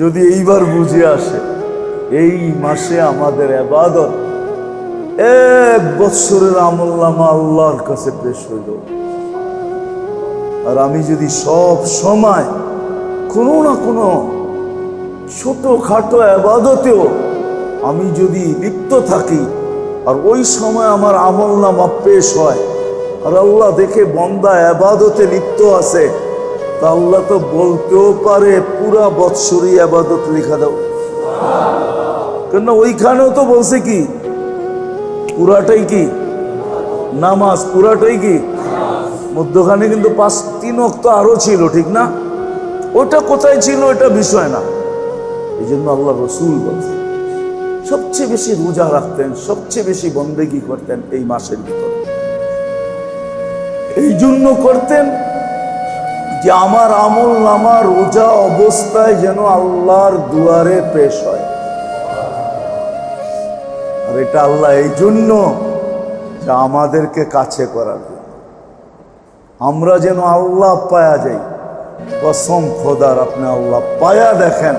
যদি এইবার বুঝে আসে, এই মাসে আমাদের আবাদত এক বৎসরের আমল্লামা আল্লাহর কাছে পেশ হইল। আর আমি যদি সব সময় কোনো না কোনো ছোটখাটো আবাদতেও আমি যদি লিপ্ত থাকি, আর ওই সময় আমার আমল নামা পেশ হয়, আর আল্লাহ দেখে বন্দা আবাদতে লিপ্ত আছে তা আল্লাহ তো বলতেও পারে, পুরা বৎসরই আবাদত লেখা দাও। কেন ওইখানেও তো বলছে কি, পুরাটাই কি? নামাজ, পুরাটাই কি? মধ্যখানে কিন্তু পাঁচ, তিন অক্ত আরও ছিল, ঠিক না? ওটা কোথায় ছিল এটা বিষয় না। এই জন্য আল্লাহ রসুল বলছেন, সবচেয়ে বেশি রোজা রাখতেন, সবচেয়ে বেশি বন্দেগি করতেন এই মাসের ভিতরে। এই জন্য করতেন যে আমার আমল নামা, রোজা অবস্থায় যেন আল্লাহর দুয়ারে পেশ হয়। আর এটা আল্লাহ এই জন্য যে আমাদেরকে কাছে করার জন্য। আমরা যেন আল্লাহ পায়া যাই। কসম খোদার, আপনি আল্লাহ পায়া দেখেন।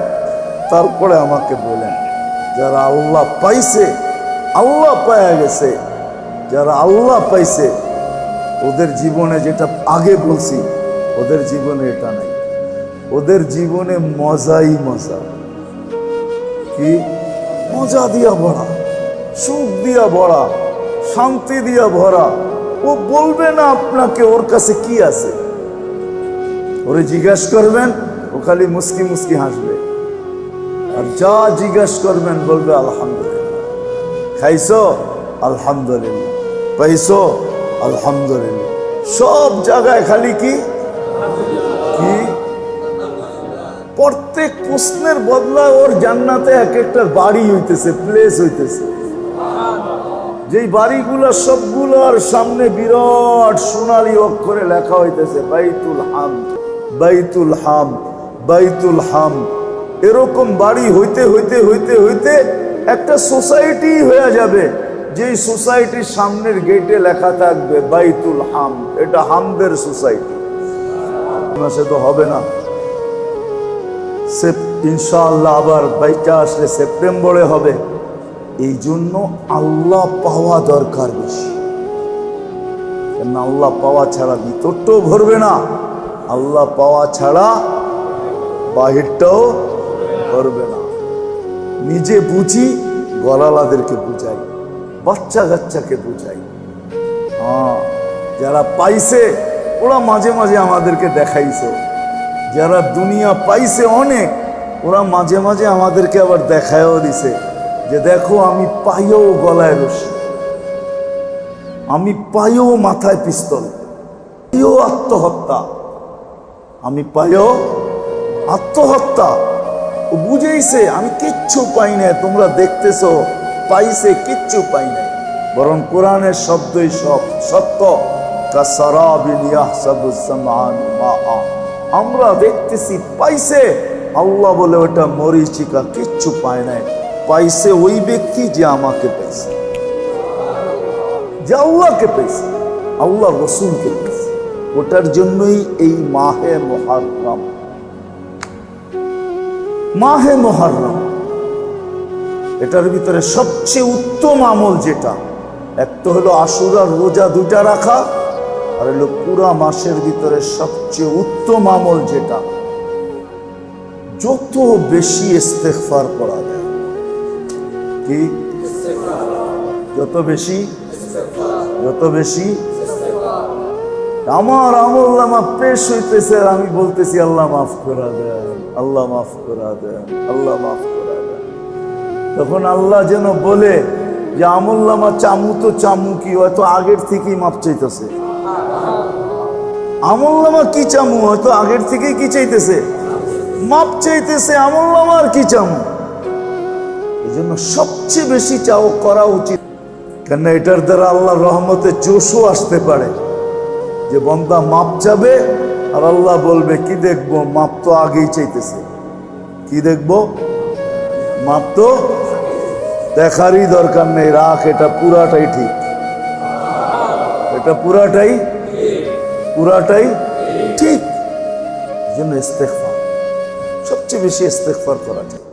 তারপরে আমাকে বলেন, যারা আল্লাহ পাইছে, আল্লাহ পায়া গেছে, যারা আল্লাহ পাইছে, ওদের জীবনে যেটা আগে বলছি ওদের জীবনে এটা নাই। ওদের জীবনে মজাই মজা। কি? মজা দিয়া ভরা, সুখ দিয়া ভরা, শান্তি দিয়া ভরা। ও বলবে না আপনাকে ওর কাছে কি আছে। ওরে জিজ্ঞাস করবেন, ও খালি মুস্কি মুস্কি হাসবে। আর যা জিজ্ঞাস করবেন বলবে, আলহামদুলিল্লাহ। খাইছো? আলহামদুলিল্লাহ। পাইছো? আলহামদুলিল্লাহ। সব জায়গায় খালি কি? প্রত্যেক প্রশ্নের বদলা ওর জান্নাতে এক একটা বাড়ি হইতেছে প্লেস হইতেছে। যেই বাড়িগুলো সবগুলোর সামনে বিরাট সোনালি অক্ষরে লেখা হইতেছে, বাইতুল হাম বাইতুল হাম বাইতুল হাম। এরকম বাড়ি হইতে হইতে হইতে হইতে একটা সোসাইটি হয়ে যাবে, যেই সোসাইটির সামনের গেটে লেখা থাকবে, বাইতুল হাম। এটা হামদের সোসাইটি মাসে তো হবে না। সেপ ইনশাআল্লাহ আবার বাইকটা আসলে সেপ্টেম্বরে হবে। এই জন্য আল্লাহ পাওয়া দরকার বেশি। কেন আল্লাহ পাওয়া ছাড়া ভিতরটাও ভরবে না। আল্লাহ পাওয়া ছাড়া বাহিরটাও ভরবে না। নিজে বুঝি গলালাদেরকে বুঝাই বাচ্চা কাচ্চাকে বুঝাই। হ্যাঁ যারা পাইছে, ওরা মাঝে মাঝে আমাদেরকে দেখাইছে। যারা দুনিয়া পাইছে অনেক, ওরা মাঝে মাঝে আমাদেরকে আবার দেখায়ও দিছে যে দেখো আমি পাইও গলায় রশি। আমি পাইও মাথায় পিস্তল। পাইও আত্মহত্যা। আমি পাইও আত্মহত্যা। ও বুঝেইছে, আমি কিচ্ছু পাই না তোমরা দেখতেছো, পাইছে, কিচ্ছু পাই নাই। বরং কোরআনের শব্দই সব সত্য। কাসারাবিন ইয়াহসাবুস সামান মাআ আমরা দেখতেছি পাইছে, আল্লাহ বলে ওটা মরিচিকা, কিচ্ছু পায় নাই। পাইছে ওই ব্যক্তি যে আমাকে পেয়েছে যে আল্লাহকে পেয়েছে আল্লাহ রসুলকে পেয়েছে ওটার জন্যই এই মাহে মহারম। মাহে মহারম। এটার ভিতরে সবচেয়ে উত্তম আমল যেটা, এক তো হলো আশুরার রোজা দুটা রাখা আর হলো পুরা মাসের ভিতরে সবচেয়ে উত্তম আমল যেটা। যত বেশি ইস্তেগফার করা যায়। কি? যত বেশি? যত বেশি? আমার আমল নামা পেশ হইতেছে আর আমি বলতেছি, আল্লাহ মাফ করা দেন, আল্লাহ মাফ করা দেন, আল্লাহ মাফ করা দেন। তখন আল্লাহ যেন বলে যে, আমল নামা চামু তো চামু কি হয়তো আগের থেকেই মাপ চাইতেছে। আমল নামা কি চামু? হয়তো আগের থেকেই কি চাইতেছে? মাপ চাইতেছে আমল নামা আর কি চামু? এই জন্য সবচেয়ে বেশি চাও করা উচিত। কেন এটার দ্বারা আল্লাহ রহমতে জোশও আসতে পারে। যে বন্দা মাপ যাবে আর আল্লাহ বলবে, কি দেখব? মাপ তো আগেই চাইতেছে। কি দেখব? মাপ তো দেখারই দরকার নেই। রাখ, এটা পুরাটাই ঠিক। এটা পুরাটাই পুরাটাই ঠিক। জন্য ইস্তেগফার। সব সবচেয়ে বেশি ইস্তেকফার করা যায়।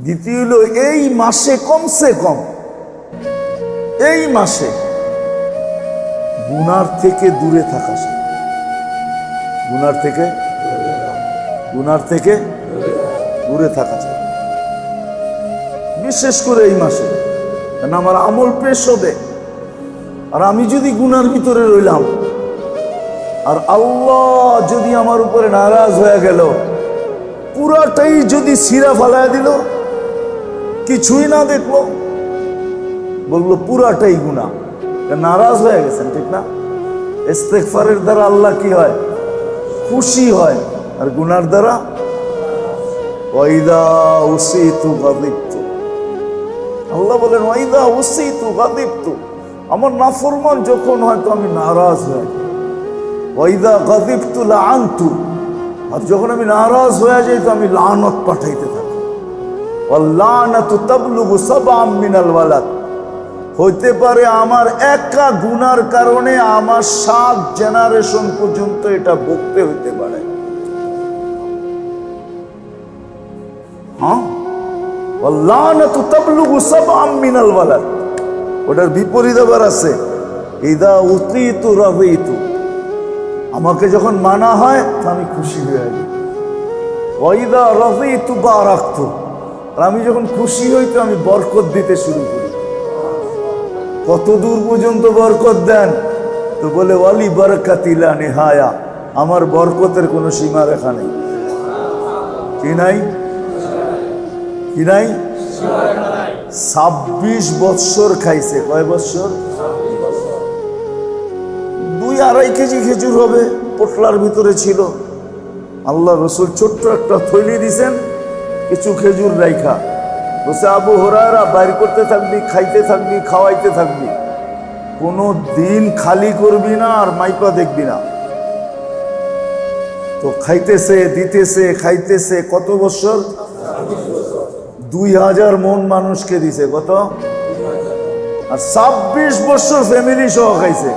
দ্বিতীয় হলো, এই মাসে কমসে কম, এই মাসে গুনার থেকে দূরে থাকা গুনার থেকে গুনার থেকে দূরে থাকা যায়। বিশেষ করে এই মাসে। কারণ আমার আমল পেশ হবে। আর আমি যদি গুনার ভিতরে রইলাম, আর আল্লাহ যদি আমার উপরে নারাজ হয়ে গেল, পুরাটাই যদি সিরা ফালায় দিল, কিছুই না দেখল, বলল পুরাটাই গুণা নারাজ হয়ে গেছেন, ঠিক না? ইস্তেকফারের দ্বারা আল্লাহ কি হয়? খুশি হয়। আর গুনার দ্বারা? ওয়াইদা উসিতু গাদিবতু। আল্লাহ বলেন ওয়াইদা উসিতু গাদিবতু। আমার নাফরমান যখন হয়তো আমি নারাজ হয়ে ওয়াইদা গাদিবতু লাআনতু। আর যখন আমি নারাজ হয়ে যাই তো আমি লানত পাঠাইতে থাকি। ওয়াল্লানাতু তাবলুগু সাবআম মিনাল ওয়ালাদ। হইতে পারে আমার একা গুনার কারণে আমার সাত জেনারেশন পর্যন্ত এটা ভুগতে হইতে পারে। হ্যাঁ? ওয়াল্লানাতু তাবলুগু সাবআম মিনাল ওয়ালাদ। ওটার বিপরীত আবার আছে। ইদা উতিতু রাদিতু আমাকে যখন মানা হয়, আমি খুশি হয়ে যাই। ওয়াইদা রাদিতু বারাকতু। আর আমি যখন খুশি হই, তো আমি বরকত দিতে শুরু করি। কত দূর পর্যন্ত বরকত দেন? তো বলে, ওয়ালি বরকাতিলা নেহায়া। আমার বরকতের কোনো সীমা রেখা নেই। কি নাই? কি নাই? ছাব্বিশ বৎসর খাইছে। কয় বৎসর? দুই আড়াই কেজি খেজুর হবে, পোটলার ভিতরে ছিল। আল্লাহ রসুল ছোট্ট একটা থৈলি দিছেন, কিছু খেজুর রাইখা। বসে আবু হরারা বাইর করতে থাকবি, খাইতে থাকবি, খাওয়াইতে থাকবি। কোনো দিন খালি করবি না আর মাইপা দেখবি না। তো খাইতেছে, দিতেছে, খাইতেছে, কত বছর দুই হাজার মন মানুষকে দিছে, কত? আর ছাব্বিশ বছর ফ্যামিলি সহ খাইছে।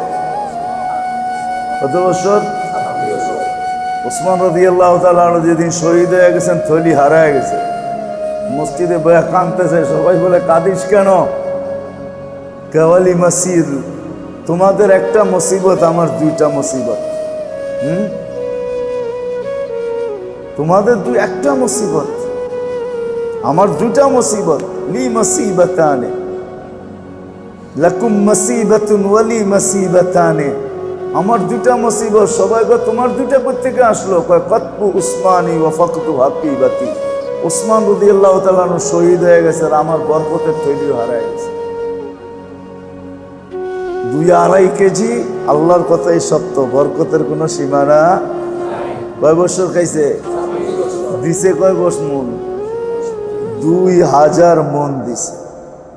কত বছর? ওসমান রদি আল্লাহ যেদিন শহীদ হয়ে গেছেন, থলি হারায় গেছে। মসজিদে বয়া কাঁদতেছে, সবাই বলে, কাঁদিস কেন? কেওয়ালি মসজিদ তোমাদের একটা মুসিবত, আমার দুইটা মুসিবত। হুম? তোমাদের দুই একটা মুসিবত। আমার দুটা মুসিবত, লি মুসিবতানে, লাকুম মুসিবাতুন ওয়ালি মুসিবতানে। আমার দুটা মুসিবত, সবাই কয়, তোমার দুইটা প্রত্যেকে আসলো? কয়, কতবু উসমানি ওয়া ফাকতু হাকিবাতি উসমান রাদিয়াল্লাহু তাআলা শহীদ হয়ে গেছে আর আমার বরকতের তৈরিও হারায় গেছে। দুই আড়াই কেজি, আল্লাহর কথাই সত্য, বরকতের কোনো সীমানা কয় বছর খাইছে? দিছে কয় বস মন দুই হাজার মন দিছে।